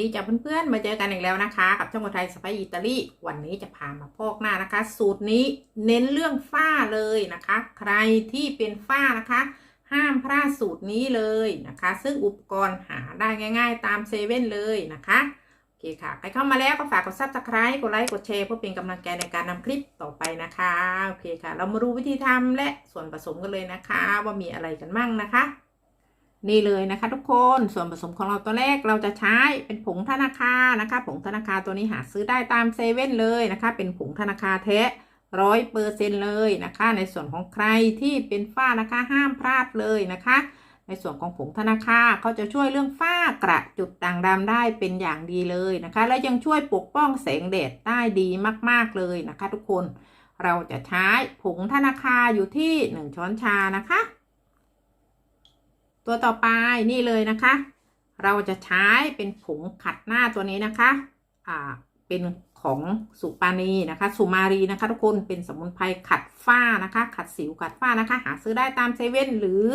ดีจ้าเพื่อนๆ มาเจอกันอีกแล้วนะคะ กับช่องคนไทยสไปอิตาลีวันนี้จะพามาพอกหน้านะคะ สูตรนี้เน้นเรื่องฝ้าเลยนะคะ ใครที่เป็นฝ้านะคะ ห้ามพลาดสูตรนี้เลยนะคะ ซึ่งอุปกรณ์หาได้ง่าย ๆ ตามเซเว่นเลยนะคะโอเคค่ะใครเข้ามาแล้วก็ฝากกดซับสไคร b ์กดไลค์กดแชร์เพื่อเป็นกำลังใจในการนำคลิปต่อไปนะคะโอเคค่ะ เรามาดูวิธีทำและส่วนผสมกันเลยนะคะ ว่ามีอะไรกันมั่งนะคะ นี่เลยนะคะทุกคนส่วนผสมของเราตัวแรกเราจะใช้เป็นผงธนาคารนะคะ ผงธนาคารตัวนี้หาซื้อได้ตามเซเว่นเลยนะคะ เป็นผงธนาคารแท้ร้อยเปอร์เซ็นเลยนะคะ ในส่วนของใครที่เป็นฝ้านะคะห้ามพลาดเลยนะคะ ในส่วนของผงธนาคารเขาจะช่วยเรื่องฝ้ากระจุดด่างดำได้เป็นอย่างดีเลยนะคะ และยังช่วยปกป้องแสงแดดได้ดีมาก ๆเลยนะคะ ทุกคนเราจะใช้ผงธนาคารอยู่ที่ 1 ช้อนชานะคะ ตัวต่อไปนี่เลยนะคะ เราจะใช้เป็นผงขัดหน้าตัวนี้นะคะ อ่า เป็นของสุปานีนะคะ สุมารีนะคะทุกคนเป็นสมุนไพรขัดฝ้านะคะ ขัดสิวขัดฝ้านะคะ หาซื้อได้ตามเซเว่นหรือ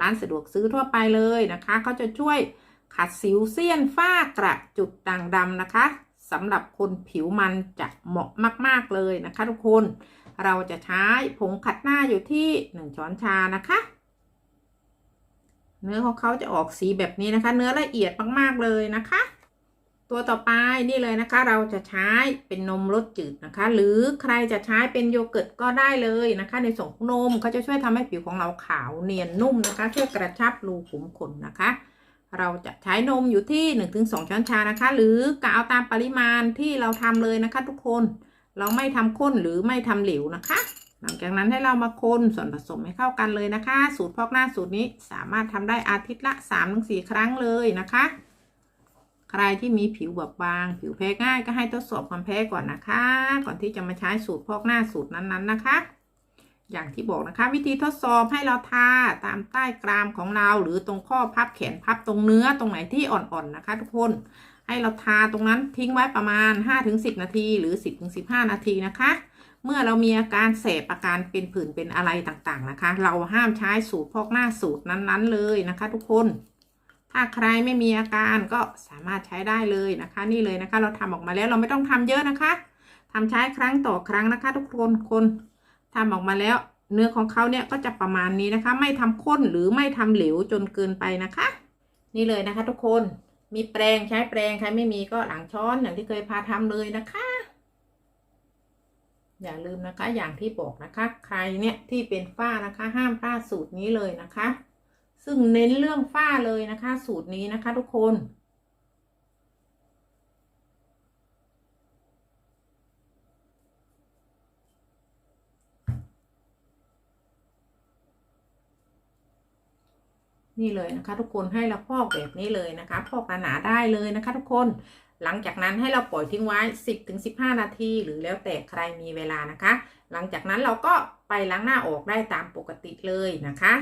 ร้านสะดวกซื้อทั่วไปเลยนะคะเขาจะช่วยขัดสิวเสี้ยนฝ้ากระจุดด่างดำนะคะสำหรับคนผิวมันจะเหมาะมาก ๆ เลยนะคะ ทุกคน เราจะใช้ผงขัดหน้าอยู่ที่ 1 ช้อนชานะคะ เนื้อของเขาจะออกสีแบบนี้นะคะ เนื้อละเอียดมากๆเลยนะคะ ตัวต่อไปนี่เลยนะคะ เราจะใช้เป็นนมรสจืดนะคะ หรือใครจะใช้เป็นโยเกิร์ตก็ได้เลยนะคะ ในส่วนของนมเขาจะช่วยทำให้ผิวของเราขาวเนียนนุ่มนะคะ ช่วยกระชับรูขุมขนนะคะ เราจะใช้นมอยู่ที่ 1-2 ช้อนชานะคะ หรือกะเอาตามปริมาณที่เราทำเลยนะคะ ทุกคน เราไม่ทำข้นหรือไม่ทำเหลวนะคะ หลังจากนั้นให้เรามาคนส่วนผสมให้เข้ากันเลยนะคะ สูตรพอกหน้าสูตรนี้สามารถทำได้อาทิตย์ละ 3-4 ครั้งเลยนะคะ ใครที่มีผิวแบบบาง ผิวแพ้ง่ายก็ให้ทดสอบความแพ้ก่อนนะคะ ก่อนที่จะมาใช้สูตรพอกหน้าสูตรนั้นๆนะคะ อย่างที่บอกนะคะ วิธีทดสอบให้เราทาตามใต้กรามของเราหรือตรงข้อพับแขนพับตรงเนื้อตรงไหนที่อ่อนๆนะคะ ทุกคนให้เราทาตรงนั้นทิ้งไว้ประมาณ 5-10 นาที หรือ 10-15 นาทีนะคะ เมื่อเรามีอาการแสบอาการเป็นผื่นเป็นอะไรต่างๆนะคะ เราห้ามใช้สูตรพอกหน้าสูตรนั้นๆเลยนะคะ ทุกคน ถ้าใครไม่มีอาการก็สามารถใช้ได้เลยนะคะ นี่เลยนะคะ เราทำออกมาแล้วเราไม่ต้องทำเยอะนะคะทำใช้ครั้งต่อครั้งนะคะ ทุกคนคนทำออกมาแล้ว เนื้อของเขาเนี่ยก็จะประมาณนี้นะคะ ไม่ทำข้นหรือไม่ทำเหลวจนเกินไปนะคะ นี่เลยนะคะ ทุกคนมีแปรงใช้แปรงใครไม่มีก็หลังช้อนอย่างที่เคยพาทำเลยนะคะ อย่าลืมนะคะ อย่างที่บอกนะคะ ใครเนี่ยที่เป็นฝ้านะคะ ห้ามพลาดสูตรนี้เลยนะคะ ซึ่งเน้นเรื่องฝ้าเลยนะคะ สูตรนี้นะคะทุกคนนี่เลยนะคะทุกคนให้เราพอกแบบนี้เลยนะคะ พอกหนาๆได้เลยนะคะทุกคน หลังจากนั้นให้เราปล่อยทิ้งไว้ 10-15 นาที หรือแล้วแต่ใครมีเวลานะคะ หลังจากนั้นเราก็ไปล้างหน้าออกได้ตามปกติเลยนะคะ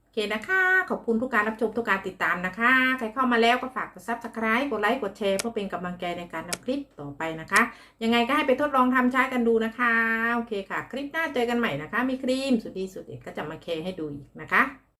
โอเคนะคะ ขอบคุณทุกการรับชมทุกการติดตามนะคะ ใครเข้ามาแล้วก็ฝากกด subscribe กดไลค์ กดแชร์ เพื่อเป็นกำลังใจในการทำคลิปต่อไปนะคะ ยังไงก็ให้ไปทดลองทำใช้กันดูนะคะ โอเคค่ะ คลิปหน้าเจอกันใหม่นะคะ มีครีมสุดดีสุดเด็ดก็จะมาแชร์ให้ดูอีกนะคะ